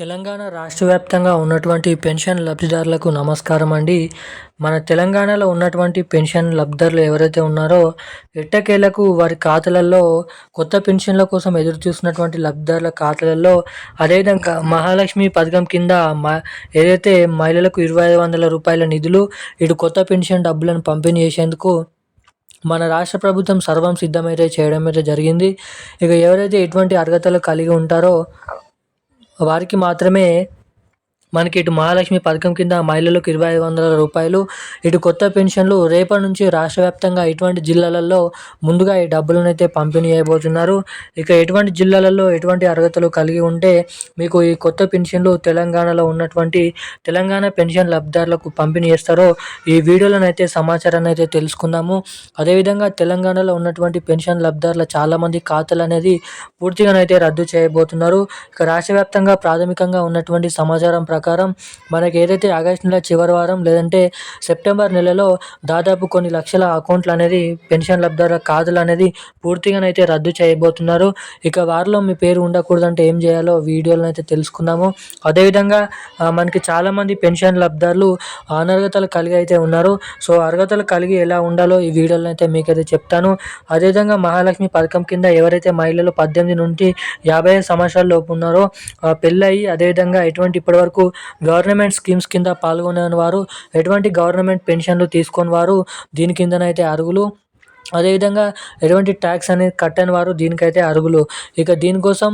తెలంగాణ రాష్ట్ర వ్యాప్తంగా ఉన్నటువంటి పెన్షన్ లబ్ధిదారులకు నమస్కారం అండి. మన తెలంగాణలో ఉన్నటువంటి పెన్షన్ లబ్ధిదారులు ఎవరైతే ఉన్నారో ఎట్టకేలకు వారి ఖాతాలలో కొత్త పెన్షన్ల కోసం ఎదురు చూస్తున్నటువంటి లబ్ధిదారుల ఖాతాలలో అదేవిధంగా మహాలక్ష్మి పథకం కింద ఏదైతే మహిళలకు ఇరవై ఐదు వందల రూపాయల నిధులు ఇటు కొత్త పెన్షన్ డబ్బులను పంపిణీ చేసేందుకు మన రాష్ట్ర ప్రభుత్వం సర్వం సిద్ధమైతే చేయడం అయితే జరిగింది. ఇక ఎవరైతే ఎటువంటి అర్హతలు కలిగి ఉంటారో వారికి మాత్రమే మనకి ఇటు మహాలక్ష్మి పథకం కింద మహిళలకు ఇరవై ఐదు వందల రూపాయలు ఇటు కొత్త పెన్షన్లు రేపటి నుంచి రాష్ట్ర వ్యాప్తంగా ఇటువంటి జిల్లాలలో ముందుగా ఈ డబ్బులను అయితే పంపిణీ చేయబోతున్నారు. ఇక ఎటువంటి జిల్లాలలో ఎటువంటి అర్హతలు కలిగి ఉంటే మీకు ఈ కొత్త పెన్షన్లు తెలంగాణలో ఉన్నటువంటి తెలంగాణ పెన్షన్ లబ్ధిదారులకు పంపిణీ చేస్తారో ఈ వీడియోలను అయితే సమాచారాన్ని అయితే తెలుసుకుందాము. అదేవిధంగా తెలంగాణలో ఉన్నటువంటి పెన్షన్ లబ్ధిదారుల చాలామంది ఖాతాలు అనేది పూర్తిగానైతే రద్దు చేయబోతున్నారు. ఇక రాష్ట్ర వ్యాప్తంగా ప్రాథమికంగా ఉన్నటువంటి సమాచారం ప్రకారం ప్రకారం మనకి ఏదైతే ఆగస్టు నెల చివరి వారం లేదంటే సెప్టెంబర్ నెలలో దాదాపు కొన్ని లక్షల అకౌంట్లు అనేది పెన్షన్ లబ్ధిదారుల ఖాతాలు అనేది పూర్తిగానైతే రద్దు చేయబోతున్నారు. ఇక వారిలో మీ పేరు ఉండకూడదంటే ఏం చేయాలో వీడియోలను అయితే తెలుసుకుందాము. అదేవిధంగా మనకి చాలామంది పెన్షన్ లబ్ధిదారులు అనర్హతలు కలిగి అయితే ఉన్నారు. సో అర్హతలు కలిగి ఎలా ఉండాలో ఈ వీడియోలను అయితే మీకైతే చెప్తాను. అదేవిధంగా మహాలక్ష్మి పథకం కింద ఎవరైతే మహిళలు పద్దెనిమిది నుండి యాభై ఐదు సంవత్సరాల లోపు ఉన్నారో పెళ్ళయి అదేవిధంగా ఎటువంటి ఇప్పటివరకు గవర్నమెంట్ స్కీమ్స్ కింద పాల్గొనే వారు ఎటువంటి గవర్నమెంట్ పెన్షన్లు తీసుకోని వారు దీని కిందనైతే అర్హులు అదేవిధంగా ఎటువంటి ట్యాక్స్ అనేది కట్టని వారు దీనికైతే అర్హులు. ఇక దీనికోసం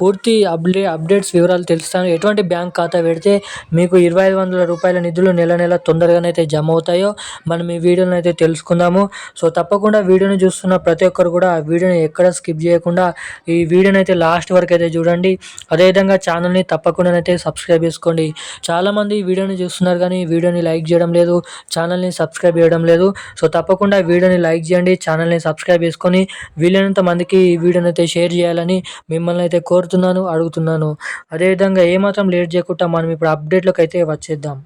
పూర్తి అప్డే అప్డేట్స్ వివరాలు తెలుస్తాను. ఎటువంటి బ్యాంక్ ఖాతా పెడితే మీకు ఇరవై ఐదు వందల రూపాయల నిధులు నెల నెల తొందరగానైతే జమ అవుతాయో మనం ఈ వీడియోని అయితే తెలుసుకుందాము. సో తప్పకుండా వీడియోని చూస్తున్న ప్రతి ఒక్కరు కూడా ఆ వీడియోని ఎక్కడ స్కిప్ చేయకుండా ఈ వీడియోని అయితే లాస్ట్ వరకు అయితే చూడండి. అదేవిధంగా ఛానల్ని తప్పకుండా అయితే సబ్స్క్రైబ్ చేసుకోండి. చాలామంది వీడియోని చూస్తున్నారు కానీ వీడియోని లైక్ చేయడం లేదు ఛానల్ని సబ్స్క్రైబ్ చేయడం లేదు. సో తప్పకుండా వీడియోని లైక్ చేయండి. చేయండి ఛానల్ని సబ్స్క్రైబ్ చేసుకొని వీలైనంత మందికి ఈ వీడియోని అయితే షేర్ చేయాలని మిమ్మల్ని అయితే కోరుతున్నాను అడుగుతున్నాను. అదేవిధంగా ఏమాత్రం లేట్ చేయకుండా మనం ఇప్పుడు అప్డేట్లోకి అయితే వచ్చేద్దాం.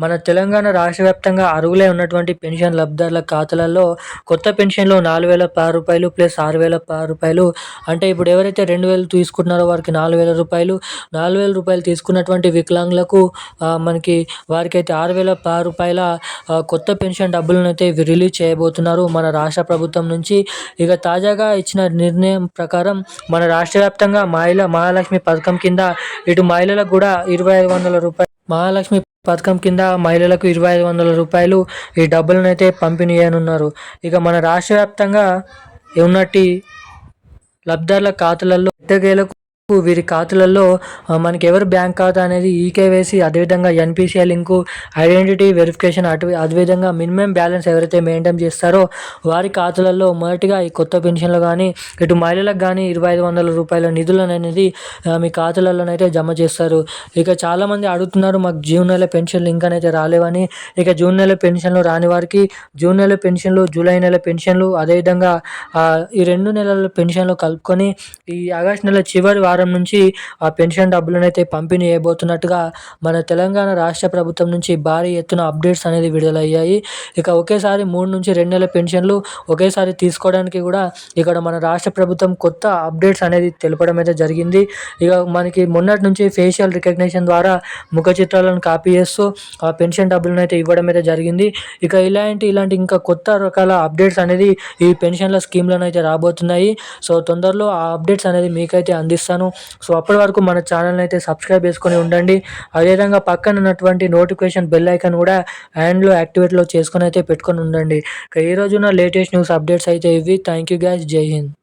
మన తెలంగాణ రాష్ట్ర వ్యాప్తంగా అరువులే ఉన్నటువంటి పెన్షన్ లబ్ధిదారుల ఖాతాలలో కొత్త పెన్షన్లు నాలుగు వేల పది రూపాయలు ప్లస్ ఆరు వేల పది రూపాయలు. అంటే ఇప్పుడు ఎవరైతే రెండు వేలు తీసుకుంటున్నారో వారికి నాలుగు వేల రూపాయలు. నాలుగు వేల రూపాయలు తీసుకున్నటువంటి వికలాంగులకు మనకి వారికైతే ఆరు వేల పది రూపాయల కొత్త పెన్షన్ డబ్బులను అయితే రిలీజ్ చేయబోతున్నారు మన రాష్ట్ర ప్రభుత్వం నుంచి. ఇక తాజాగా ఇచ్చిన నిర్ణయం ప్రకారం మన రాష్ట్ర వ్యాప్తంగా మహిళ మహాలక్ష్మి పథకం కింద ఇటు మహిళలకు కూడా ఇరవై ఐదు వందల రూపాయలు మహాలక్ష్మి పథకం కింద మహిళలకు ఇరవై ఐదు వందల రూపాయలు ఈ డబ్బులను అయితే పంపిణీ చేయనున్నారు ఇక మన రాష్ట్ర వ్యాప్తంగా ఉన్నట్టు లబ్ధిదారుల ఖాతాలలో ఎట్టకేలకు వీరి ఖాతాలలో మనకి ఎవరు బ్యాంక్ ఖాతా అనేది ఈకేవైసీ అదేవిధంగా ఎన్పిసిఐ లింకు ఐడెంటిటీ వెరిఫికేషన్ అటు అదేవిధంగా మినిమం బ్యాలెన్స్ ఎవరైతే మెయింటైన్ చేస్తారో వారి ఖాతాలలో మొదటిగా ఈ కొత్త పెన్షన్లు కానీ ఇటు మహిళలకు కానీ ఇరవై ఐదు వందల రూపాయల నిధులు అనేది మీ ఖాతాలలోనైతే జమ చేస్తారు. ఇక చాలామంది అడుగుతున్నారు మాకు జూన్ నెల పెన్షన్ లింక్ అనేది రాలేవని. ఇక జూన్ నెల పెన్షన్లు రాని వారికి జూన్ నెల పెన్షన్లు జూలై నెల పెన్షన్లు అదేవిధంగా ఈ రెండు నెలల పెన్షన్లు కలుపుకొని ఈ ఆగస్ట్ నెల చివరి వారం వారం నుంచి ఆ పెన్షన్ డబ్బులనైతే పంపిణీ చేయబోతున్నట్టుగా మన తెలంగాణ రాష్ట్ర ప్రభుత్వం నుంచి భారీ ఎత్తున అప్డేట్స్ అనేది విడుదలయ్యాయి. ఇక ఒకేసారి మూడు నుంచి రెండు నెలల పెన్షన్లు ఒకేసారి తీసుకోవడానికి కూడా ఇక్కడ మన రాష్ట్ర ప్రభుత్వం కొత్త అప్డేట్స్ అనేది తెలపడం అయితే జరిగింది. ఇక మనకి మొన్నటి నుంచి ఫేషియల్ రికగ్నిషన్ ద్వారా ముఖ చిత్రాలను కాపీ చేస్తూ ఆ పెన్షన్ డబ్బులను అయితే ఇవ్వడం అయితే జరిగింది. ఇక ఇలాంటి ఇలాంటి ఇంకా కొత్త రకాల అప్డేట్స్ అనేది ఈ పెన్షన్ల స్కీమ్లను అయితే రాబోతున్నాయి. సో తొందరలో ఆ అప్డేట్స్ అనేది మీకైతే అందిస్తాను. సో అప్పటి వరకు మన ఛానల్ని అయితే సబ్స్క్రైబ్ చేసుకొని ఉండండి. అదేవిధంగా పక్కన ఉన్నటువంటి నోటిఫికేషన్ బెల్ ఐకాన్ కూడా హ్యాండ్లో యాక్టివేట్లో చేసుకొని అయితే పెట్టుకొని ఉండండి. ఇక ఈ రోజున లేటెస్ట్ న్యూస్ అప్డేట్స్ అయితే ఇవి. థ్యాంక్ యూ గ్యాస్ జై హింద్